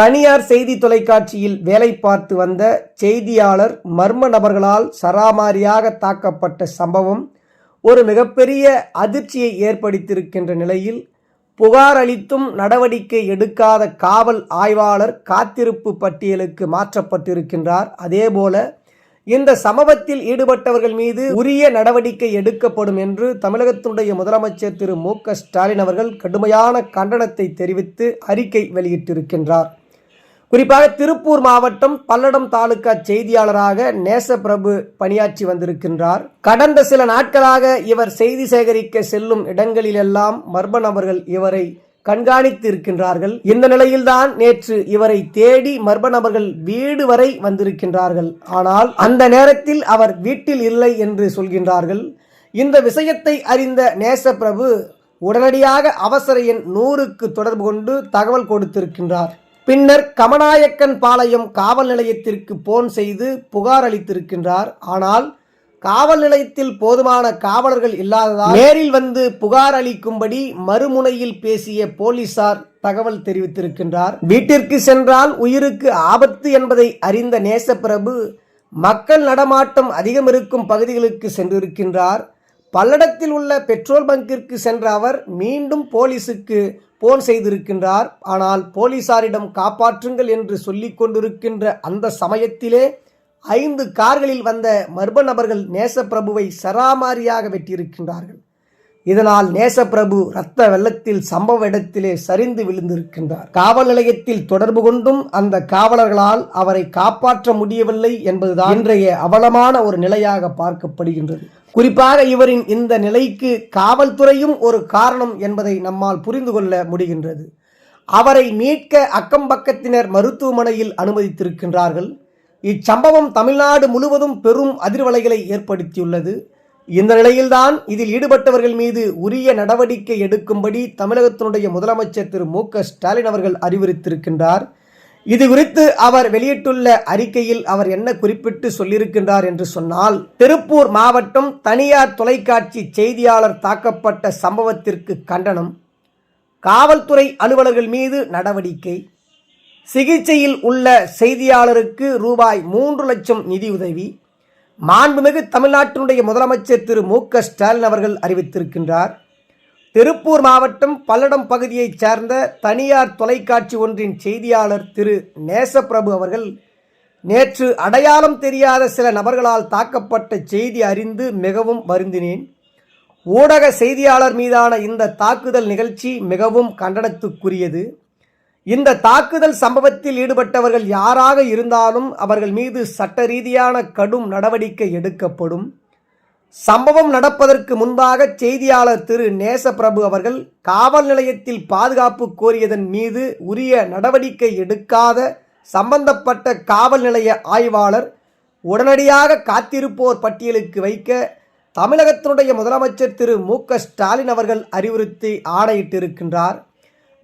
தனியார் செய்தி தொலைக்காட்சியில் வேலை பார்த்து வந்த செய்தியாளர் மர்ம நபர்களால் சராமாரியாக தாக்கப்பட்ட சம்பவம் ஒரு மிகப்பெரிய அதிர்ச்சியை ஏற்படுத்தியிருக்கின்ற நிலையில் புகார் அளித்தும் நடவடிக்கை எடுக்காத காவல் ஆய்வாளர் காத்திருப்பு பட்டியலுக்கு மாற்றப்பட்டிருக்கின்றார். அதேபோல இந்த சம்பவத்தில் ஈடுபட்டவர்கள் மீது உரிய நடவடிக்கை எடுக்கப்படும் என்று தமிழகத்தினுடைய முதலமைச்சர் திரு மு ஸ்டாலின் அவர்கள் கடுமையான கண்டனத்தை தெரிவித்து அறிக்கை வெளியிட்டிருக்கின்றார். குறிப்பாக திருப்பூர் மாவட்டம் பல்லடம் தாலுகா செய்தியாளராக நேசப்பிரபு பணியாற்றி வந்திருக்கின்றார். கடந்த சில நாட்களாக இவர் செய்தி சேகரிக்க செல்லும் இடங்களிலெல்லாம் மர்ம நபர்கள் இவரை கண்காணித்து இருக்கின்றார்கள். இந்த நிலையில்தான் நேற்று இவரை தேடி மர்ம நபர்கள் வீடு வரை வந்திருக்கின்றார்கள். ஆனால் அந்த நேரத்தில் அவர் வீட்டில் இல்லை என்று சொல்கின்றார்கள். இந்த விஷயத்தை அறிந்த நேசப்பிரபு உடனடியாக அவசர எண் நூறுக்கு தொடர்பு கொண்டு தகவல் கொடுத்திருக்கின்றார். பின்னர் கமநாயக்கன் பாளையம் காவல் நிலையத்திற்கு போன் செய்து புகார் அளித்திருக்கின்றார். ஆனால் காவல் நிலையத்தில் போதுமான காவலர்கள் இல்லாததால் நேரில் வந்து புகார் அளிக்கும்படி மறுமுனையில் பேசிய போலீசார் தகவல் தெரிவித்திருக்கின்றார். வீட்டிற்கு சென்றால் உயிருக்கு ஆபத்து என்பதை அறிந்த நேசப்பிரபு மக்கள் நடமாட்டம் அதிகம் இருக்கும் பகுதிகளுக்கு சென்றிருக்கின்றார். பல்லடத்தில் உள்ள பெட்ரோல் பங்கிற்கு சென்ற அவர் மீண்டும் போலீசுக்கு போன் செய்திருக்கின்றார். ஆனால் போலீசாரிடம் காப்பாற்றுங்கள் என்று சொல்லிக் கொண்டிருக்கின்ற அந்த சமயத்திலே ஐந்து கார்களில் வந்த மர்ம நபர்கள் நேசப்பிரபுவை சராமாரியாக வெட்டியிருக்கின்றார்கள். இதனால் நேசப்பிரபு இரத்த வெள்ளத்தில் சம்பவ இடத்திலே சரிந்து விழுந்திருக்கின்றார். காவல் நிலையத்தில் தொடர்பு கொண்டும் அந்த காவலர்களால் அவரை காப்பாற்ற முடியவில்லை என்பதுதான் இன்றைய அவலமான ஒரு நிலையாக பார்க்கப்படுகின்றது. குறிப்பாக இவரின் இந்த நிலைக்கு காவல்துறையும் ஒரு காரணம் என்பதை நம்மால் புரிந்து கொள்ள முடிகின்றது. அவரை மீட்க அக்கம்பக்கத்தினர் மருத்துவமனையில் அனுமதித்திருக்கின்றார்கள். இச்சம்பவம் தமிழ்நாடு முழுவதும் பெரும் அதிர்வலைகளை ஏற்படுத்தியுள்ளது. இந்த நிலையில்தான் இதில் ஈடுபட்டவர்கள் மீது உரிய நடவடிக்கை எடுக்கும்படி தமிழகத்தினுடைய முதலமைச்சர் திரு மு க ஸ்டாலின் அவர்கள் அறிவுறுத்திருக்கின்றார் இது குறித்து அவர் வெளியிட்டுள்ள அறிக்கையில் அவர் என்ன குறிப்பிட்டு சொல்லியிருக்கின்றார் என்று சொன்னால் திருப்பூர் மாவட்டம் தனியார் தொலைக்காட்சி செய்தியாளர் தாக்கப்பட்ட சம்பவத்திற்கு கண்டனம் காவல்துறை அலுவலர்கள் மீது நடவடிக்கை சிகிச்சையில் உள்ள செய்தியாளருக்கு ரூபாய் மூன்று லட்சம் நிதியுதவி மாண்புமிகு தமிழ்நாட்டினுடைய முதலமைச்சர் திரு மு க ஸ்டாலின் அவர்கள் அறிவித்திருக்கின்றார். திருப்பூர் மாவட்டம் பல்லடம் பகுதியைச் சேர்ந்த தனியார் தொலைக்காட்சி ஒன்றின் செய்தியாளர் திரு நேசப்பிரபு அவர்கள் நேற்று அடையாளம் தெரியாத சில நபர்களால் தாக்கப்பட்ட செய்தி அறிந்து மிகவும் வருந்தினேன். ஊடக செய்தியாளர் மீதான இந்த தாக்குதல் நிகழ்ச்சி மிகவும் கண்டனத்துக்குரியது. இந்த தாக்குதல் சம்பவத்தில் ஈடுபட்டவர்கள் யாராக இருந்தாலும் அவர்கள் மீது சட்ட ரீதியான கடும் நடவடிக்கை எடுக்கப்படும். சம்பவம் நடப்பதற்கு முன்பாக செய்தியாளர் திரு நேசப்பிரபு அவர்கள் காவல் நிலையத்தில் பாதுகாப்பு கோரியதன் மீது உரிய நடவடிக்கை எடுக்காத சம்பந்தப்பட்ட காவல் நிலைய ஆய்வாளர் உடனடியாக காத்திருப்போர் பட்டியலுக்கு வைக்க தமிழகத்தினுடைய முதலமைச்சர் திரு மு க ஸ்டாலின் அவர்கள் அறிவுறுத்தி ஆணையிட்டிருக்கின்றார்.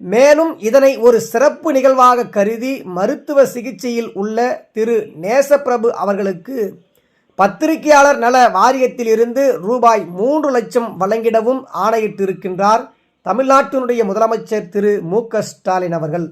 மேலும் இதனை ஒரு சிறப்பு நிகழ்வாக கருதி மருத்துவ சிகிச்சையில் உள்ள திரு நேசப்பிரபு அவர்களுக்கு பத்திரிகையாளர் நல வாரியத்திலிருந்து ரூபாய் மூன்று லட்சம் வழங்கிடவும் ஆணையிட்டிருக்கின்றார் தமிழ்நாட்டினுடைய முதலமைச்சர் திரு மு க ஸ்டாலின் அவர்கள்.